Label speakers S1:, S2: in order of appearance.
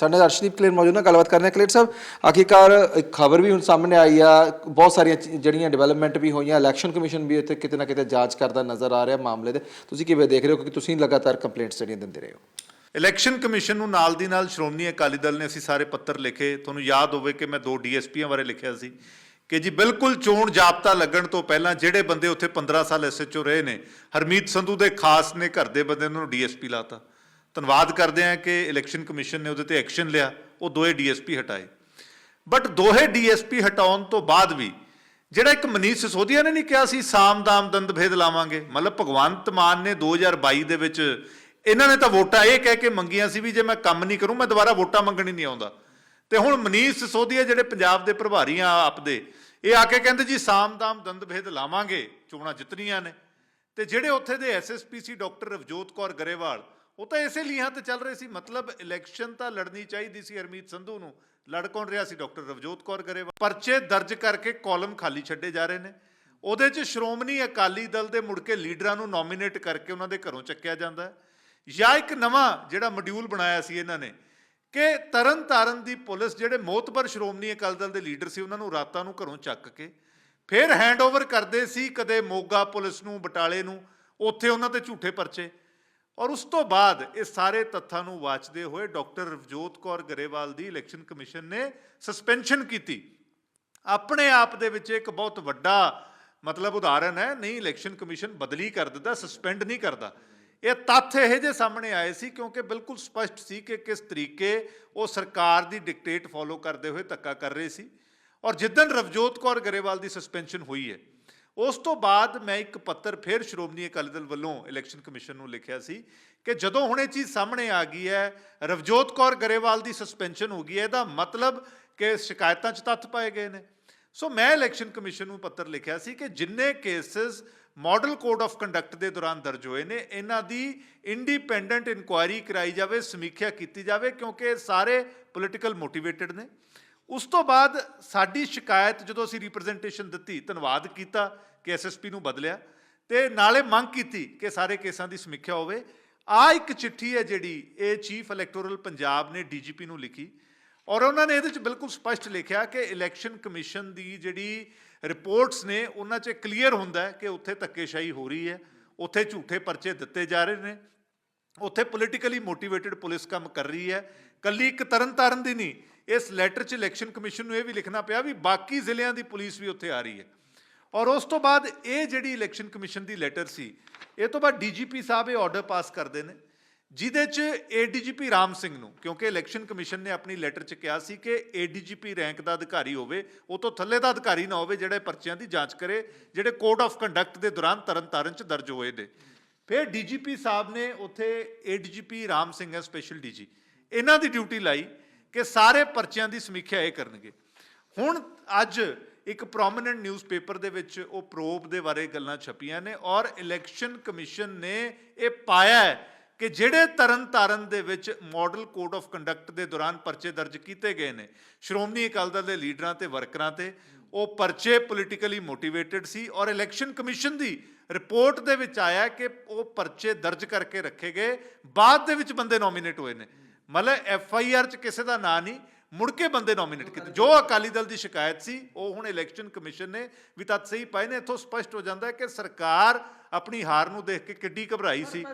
S1: ਸਾਡੇ ਨਾਲ ਅਰਸ਼ਦੀਪ ਕਲੇਰ ਮੌਜੂਦ ਨਾਲ ਗੱਲਬਾਤ ਕਰਨੇ ਕਲੇਰ ਸਾਹਿਬ, ਆਖਿਰਕਾਰ ਇੱਕ ਖਬਰ ਵੀ ਹੁਣ ਸਾਹਮਣੇ ਆਈ ਆ, ਬਹੁਤ ਸਾਰੀਆਂ ਚੀ- ਜਿਹੜੀਆਂ ਡਿਵੈਲਪਮੈਂਟ ਵੀ ਹੋਈਆਂ ਇਲੈਕਸ਼ਨ ਕਮਿਸ਼ਨ ਵੀ ਇੱਥੇ ਕਿਤੇ ਨਾ ਕਿਤੇ ਜਾਂਚ ਕਰਦਾ ਨਜ਼ਰ ਆ ਰਿਹਾ ਮਾਮਲੇ ਦੇ। ਤੁਸੀਂ ਕਿਵੇਂ ਦੇਖ ਰਹੇ ਹੋ? ਕਿਉਂਕਿ ਤੁਸੀਂ ਲਗਾਤਾਰ ਕੰਪਲੇਂਟਸ ਜਿਹੜੀਆਂ ਦਿੰਦੇ ਰਹੇ ਹੋ।
S2: ਇਲੈਕਸ਼ਨ ਕਮਿਸ਼ਨ ਨੂੰ ਨਾਲ ਦੀ ਨਾਲ ਸ਼੍ਰੋਮਣੀ ਅਕਾਲੀ ਦਲ ਨੇ ਅਸੀਂ ਸਾਰੇ ਪੱਤਰ ਲਿਖੇ। ਤੁਹਾਨੂੰ ਯਾਦ ਹੋਵੇ ਕਿ ਮੈਂ ਦੋ ਡੀਐਸਪੀਆਂ ਬਾਰੇ ਲਿਖਿਆ ਸੀ ਕਿ ਜੀ ਬਿਲਕੁਲ ਚੋਣ ਜਾਬਤਾ ਲੱਗਣ ਤੋਂ ਪਹਿਲਾਂ ਜਿਹੜੇ ਬੰਦੇ ਉੱਥੇ 15 ਸਾਲ ਐਸਐਚਓ ਰਹੇ ਨੇ, ਹਰਮੀਤ ਸੰਧੂ ਦੇ ਖਾਸ ਨੇ, ਘਰ ਦੇ ਬੰਦੇ ਨੂੰ ਡੀਐਸਪੀ ਲਾਤਾ। ਧੰਨਵਾਦ ਕਰਦੇ ਹਾਂ ਕਿ ਇਲੈਕਸ਼ਨ ਕਮਿਸ਼ਨ ਨੇ ਉਹਦੇ ਤੇ ਐਕਸ਼ਨ ਲਿਆ, ਉਹ ਦੋਏ ਡੀਐਸਪੀ ਹਟਾਏ। ਬਟ ਦੋਹੇ ਡੀਐਸਪੀ ਹਟਾਉਣ ਤੋਂ ਬਾਅਦ ਵੀ ਜਿਹੜਾ ਇੱਕ ਮਨੀਸ਼ ਸਿਸੋਦੀਆ ਨੇ ਨਹੀਂ ਕਿਹਾ ਸੀ, ਸਾਮ ਦਾਮ ਦੰਦ ਭੇਦ ਲਾਵਾਂਗੇ। ਮਤਲਬ ਭਗਵੰਤ ਮਾਨ ਨੇ 2022 ਦੇ ਵਿੱਚ ਇਹਨਾਂ ਨੇ ਤਾਂ ਵੋਟਾਂ ਇਹ ਕਹਿ ਕੇ ਮੰਗੀਆਂ ਸੀ ਵੀ ਜੇ ਮੈਂ ਕੰਮ ਨਹੀਂ ਕਰੂੰ, ਮੈਂ ਦੁਬਾਰਾ ਵੋਟਾਂ ਮੰਗਣੀ ਨਹੀਂ ਆਉਂਦਾ। ਤੇ ਹੁਣ ਮਨੀਸ਼ ਸਿਸੋਦੀਆ ਜਿਹੜੇ ਪੰਜਾਬ ਦੇ ਪ੍ਰਭਾਰੀ ਆ ਆਪਦੇ ਇਹ ਆ ਕੇ ਕਹਿੰਦੇ ਜੀ, ਸਾਮ ਦਾਮ ਦੰਦ ਭੇਦ ਲਾਵਾਂਗੇ। ਚੋਣਾਂ ਜਿੱਤਣੀਆਂ ਨੇ। ਤੇ ਜਿਹੜੇ ਉੱਥੇ ਦੇ ਐਸਐਸਪੀਸੀ ਡਾਕਟਰ ਰਵਜੋਤ ਕੌਰ ਗਰੇਵਾਲ ਉਹ ਤਾਂ ਇਸੇ ਲੀਹਾਂ ਤੇ ਚੱਲ ਰਹੇ ਸੀ। ਮਤਲਬ ਇਲੈਕਸ਼ਨ ਤਾਂ ਲੜਨੀ ਚਾਹੀਦੀ ਸੀ ਹਰਮੀਤ ਸੰਧੂ ਨੂੰ। ਲੜ ਕੌਣ ਰਿਹਾ ਸੀ? ਡਾਕਟਰ ਰਵਜੋਤ ਕੌਰ ਗਰੇਵਾਲ। ਪਰਚੇ ਦਰਜ ਕਰਕੇ ਕਾਲਮ ਖਾਲੀ ਛੱਡੇ ਜਾ ਰਹੇ ਨੇ। ਉਹਦੇ 'ਚ ਸ਼੍ਰੋਮਣੀ ਅਕਾਲੀ ਦਲ ਦੇ ਮੁੜ ਕੇ ਲੀਡਰਾਂ ਨੂੰ ਨੋਮੀਨੇਟ ਕਰਕੇ ਉਹਨਾਂ ਦੇ ਘਰੋਂ ਚੱਕਿਆ ਜਾਂਦਾ ਜਾਂ ਇੱਕ ਨਵਾਂ ਜਿਹੜਾ ਮੋਡਿਊਲ ਬਣਾਇਆ ਸੀ ਇਹਨਾਂ ਨੇ ਕਿ ਤਰਨ ਤਾਰਨ ਦੀ ਪੁਲਿਸ ਜਿਹੜੇ ਮੋਤਬਰ ਸ਼੍ਰੋਮਣੀ ਅਕਾਲੀ ਦਲ ਦੇ ਲੀਡਰ ਸੀ ਉਹਨਾਂ ਨੂੰ ਰਾਤਾਂ ਨੂੰ ਘਰੋਂ ਚੱਕ ਕੇ ਫਿਰ ਹੈਂਡਓਵਰ ਕਰਦੇ ਸੀ ਕਦੇ ਮੋਗਾ ਪੁਲਿਸ ਨੂੰ, ਬਟਾਲੇ ਨੂੰ। ਉੱਥੇ ਉਹਨਾਂ ਤੇ ਝੂਠੇ ਪਰਚੇ। ਔਰ ਉਸ ਤੋਂ ਬਾਅਦ ਇਹ ਸਾਰੇ ਤੱਥਾਂ ਨੂੰ ਵਾਚਦੇ ਹੋਏ ਡਾਕਟਰ ਰਵਜੋਤ ਕੌਰ ਗਰੇਵਾਲ ਦੀ ਇਲੈਕਸ਼ਨ ਕਮਿਸ਼ਨ ਨੇ ਸਸਪੈਂਸ਼ਨ ਕੀਤੀ। ਆਪਣੇ ਆਪ ਦੇ ਵਿੱਚ ਇੱਕ ਬਹੁਤ ਵੱਡਾ ਮਤਲਬ ਉਦਾਹਰਨ ਹੈ, ਨਹੀਂ ਇਲੈਕਸ਼ਨ ਕਮਿਸ਼ਨ ਬਦਲੀ ਕਰ ਦਿੰਦਾ, ਸਸਪੈਂਡ ਨਹੀਂ ਕਰਦਾ। ਇਹ ਤੱਥ ਇਹ ਜੇ ਸਾਹਮਣੇ ਆਏ ਸੀ ਕਿਉਂਕਿ ਬਿਲਕੁਲ ਸਪਸ਼ਟ ਸੀ ਕਿ ਕਿਸ ਤਰੀਕੇ ਉਹ ਸਰਕਾਰ ਦੀ ਡਿਕਟੇਟ ਫੋਲੋ ਕਰਦੇ ਹੋਏ ਧੱਕਾ ਕਰ ਰਹੇ ਸੀ। ਔਰ ਜਿੱਦਣ ਰਵਜੋਤ ਕੌਰ ਗਰੇਵਾਲ ਦੀ ਸਸਪੈਂਸ਼ਨ ਹੋਈ ਹੈ ਉਸ ਤੋਂ ਬਾਅਦ ਮੈਂ ਇੱਕ ਪੱਤਰ ਫਿਰ ਸ਼੍ਰੋਮਣੀ ਅਕਾਲੀ ਦਲ ਵੱਲੋਂ ਇਲੈਕਸ਼ਨ ਕਮਿਸ਼ਨ ਨੂੰ ਲਿਖਿਆ ਸੀ ਕਿ ਜਦੋਂ ਹੁਣ ਇਹ ਚੀਜ਼ ਸਾਹਮਣੇ ਆ ਗਈ ਹੈ, ਰਵਜੋਤ ਕੌਰ ਗਰੇਵਾਲ ਦੀ ਸਸਪੈਂਸ਼ਨ ਹੋ ਗਈ ਹੈ, ਇਹਦਾ ਮਤਲਬ ਕਿ ਸ਼ਿਕਾਇਤਾਂ 'ਚ ਤੱਥ ਪਾਏ ਗਏ ਨੇ। ਸੋ ਮੈਂ ਇਲੈਕਸ਼ਨ ਕਮਿਸ਼ਨ ਨੂੰ ਪੱਤਰ ਲਿਖਿਆ ਸੀ ਕਿ ਜਿੰਨੇ cases model code of conduct ਦੇ ਦੌਰਾਨ ਦਰਜ ਹੋਏ ਨੇ, ਇਹਨਾਂ ਦੀ ਇੰਡੀਪੈਂਡੈਂਟ ਇਨਕੁਆਇਰੀ ਕਰਾਈ ਜਾਵੇ, ਸਮੀਖਿਆ ਕੀਤੀ ਜਾਵੇ, ਕਿਉਂਕਿ ਸਾਰੇ ਪੋਲੀਟੀਕਲ ਮੋਟੀਵੇਟਡ ਨੇ। ਉਸ ਤੋਂ ਬਾਅਦ ਸਾਡੀ ਸ਼ਿਕਾਇਤ ਜਦੋਂ ਅਸੀਂ ਰਿਪਰੈਜ਼ੈਂਟੇਸ਼ਨ ਦਿੱਤੀ, ਧੰਨਵਾਦ ਕੀਤਾ ਕਿ ਐਸਐਸਪੀ ਨੂੰ ਬਦਲਿਆ ਤੇ ਨਾਲੇ ਮੰਗ ਕੀਤੀ ਕਿ ਸਾਰੇ ਕੇਸਾਂ ਦੀ ਸਮੀਖਿਆ ਹੋਵੇ। ਆ ਇੱਕ ਚਿੱਠੀ ਹੈ ਜਿਹੜੀ ਇਹ ਚੀਫ ਇਲੈਕਟੋਰਲ ਪੰਜਾਬ ਨੇ ਡੀਜੀਪੀ ਨੂੰ ਲਿਖੀ ਔਰ ਉਹਨਾਂ ਨੇ ਇਹਦੇ ਵਿੱਚ ਬਿਲਕੁਲ ਸਪਸ਼ਟ ਲਿਖਿਆ ਕਿ ਇਲੈਕਸ਼ਨ ਕਮਿਸ਼ਨ ਦੀ ਜਿਹੜੀ ਰਿਪੋਰਟਸ ਨੇ ਉਹਨਾਂ 'ਚ ਕਲੀਅਰ ਹੁੰਦਾ ਹੈ ਕਿ ਉੱਥੇ ਧੱਕੇਸ਼ਾਹੀ ਹੋ ਰਹੀ ਹੈ, ਉੱਥੇ ਝੂਠੇ ਪਰਚੇ ਦਿੱਤੇ ਜਾ ਰਹੇ ਨੇ, ਉੱਥੇ ਪੋਲੀਟੀਕਲੀ ਮੋਟੀਵੇਟਿਡ ਪੁਲਿਸ ਕੰਮ ਕਰ ਰਹੀ ਹੈ। ਕੱਲੀ ਇੱਕ ਤਰਨਤਾਰਨ ਦੀ ਨਹੀਂ ਇਸ ਲੈਟਰ 'ਚ ਇਲੈਕਸ਼ਨ ਕਮਿਸ਼ਨ ਨੂੰ ਇਹ ਵੀ ਲਿਖਣਾ ਪਿਆ ਵੀ ਬਾਕੀ ਜ਼ਿਲ੍ਹਿਆਂ ਦੀ ਪੁਲਿਸ ਵੀ ਉੱਥੇ ਆ ਰਹੀ ਹੈ। ਔਰ ਉਸ ਤੋਂ ਬਾਅਦ ਇਹ ਜਿਹੜੀ ਇਲੈਕਸ਼ਨ ਕਮਿਸ਼ਨ ਦੀ ਲੈਟਰ ਸੀ, ਇਹ ਤੋਂ ਬਾਅਦ ਡੀਜੀਪੀ ਸਾਹਿਬ ਇਹ ਆਰਡਰ ਪਾਸ ਕਰਦੇ ਨੇ, ਜਿਹਦੇ 'ਚ ਏਡੀਜੀਪੀ ਰਾਮ ਸਿੰਘ ਨੂੰ, ਕਿਉਂਕਿ ਇਲੈਕਸ਼ਨ ਕਮਿਸ਼ਨ ਨੇ ਆਪਣੀ ਲੈਟਰ 'ਚ ਕਿਹਾ ਸੀ ਕਿ ਏਡੀਜੀਪੀ ਰੈਂਕ ਦਾ ਅਧਿਕਾਰੀ ਹੋਵੇ, ਉਹ ਤੋਂ ਥੱਲੇ ਦਾ ਅਧਿਕਾਰੀ ਨਾ ਹੋਵੇ, ਜਿਹੜੇ ਪਰਚਿਆਂ ਦੀ ਜਾਂਚ ਕਰੇ, ਜਿਹੜੇ ਕੋਡ ਆਫ ਕੰਡਕਟ ਦੇ ਦੌਰਾਨ ਤਰਨਤਾਰਨ 'ਚ ਦਰਜ ਹੋਏ ਨੇ। ਫਿਰ ਡੀਜੀਪੀ ਸਾਹਿਬ ਨੇ ਉੱਥੇ ਏਡੀਜੀਪੀ ਰਾਮ ਸਿੰਘ ਹੈ ਸਪੈਸ਼ਲ ਡੀਜੀ ਇਹਨਾਂ ਦੀ ਡਿਊਟੀ ਲਾਈ। ਕਿ ਸਾਰੇ ਪਰਚਿਆਂ ਦੀ ਸਮੀਖਿਆ ਇਹ ਕਰਨਗੇ। ਹੁਣ ਅੱਜ ਇੱਕ ਪ੍ਰੋਮਿਨੈਂਟ ਨਿਊਜ਼ਪੇਪਰ ਦੇ ਵਿੱਚ ਉਹ ਪ੍ਰੋਬ ਦੇ ਬਾਰੇ ਗੱਲਾਂ ਛਪੀਆਂ ਨੇ ਔਰ ਇਲੈਕਸ਼ਨ ਕਮਿਸ਼ਨ ਨੇ ਇਹ ਪਾਇਆ ਹੈ ਕਿ ਜਿਹੜੇ ਤਰਨ ਤਾਰਨ ਦੇ ਵਿੱਚ ਮਾਡਲ ਕੋਡ ਆਫ ਕੰਡਕਟ ਦੇ ਦੌਰਾਨ ਪਰਚੇ ਦਰਜ ਕੀਤੇ ਗਏ ਨੇ, ਸ਼੍ਰੋਮਣੀ ਅਕਾਲੀ ਦਲ ਦੇ ਲੀਡਰਾਂ ਤੇ ਵਰਕਰਾਂ ਤੇ, ਉਹ ਪਰਚੇ ਪੋਲੀਟੀਕਲੀ ਮੋਟੀਵੇਟਿਡ ਸੀ ਔਰ ਇਲੈਕਸ਼ਨ ਕਮਿਸ਼ਨ ਦੀ ਰਿਪੋਰਟ ਦੇ ਵਿੱਚ ਆਇਆ ਕਿ ਉਹ ਪਰਚੇ ਦਰਜ ਕਰਕੇ ਰੱਖੇ ਗਏ, ਬਾਅਦ ਦੇ ਵਿੱਚ ਬੰਦੇ ਨੋਮੀਨੇਟ ਹੋਏ ਨੇ। ਮਤਲਬ ਐਫ ਆਈ ਆਰ ਚ ਕਿਸੇ ਦਾ ਨਾਂ ਨਹੀਂ, ਮੁੜ ਕੇ ਬੰਦੇ ਨੋਮੀਨੇਟ ਕੀਤੇ। ਜੋ ਅਕਾਲੀ ਦਲ ਦੀ ਸ਼ਿਕਾਇਤ ਸੀ, ਉਹ ਹੁਣ ਇਲੈਕਸ਼ਨ ਕਮਿਸ਼ਨ ਨੇ ਵੀ ਤੱਤ ਸਹੀ ਪਾਏ ਨੇ। ਇੱਥੋਂ ਸਪਸ਼ਟ ਹੋ ਜਾਂਦਾ ਹੈ ਕਿ ਸਰਕਾਰ ਆਪਣੀ ਹਾਰ ਨੂੰ ਦੇਖ ਕੇ ਕਿੱਡੀ ਘਬਰਾਈ ਸੀ।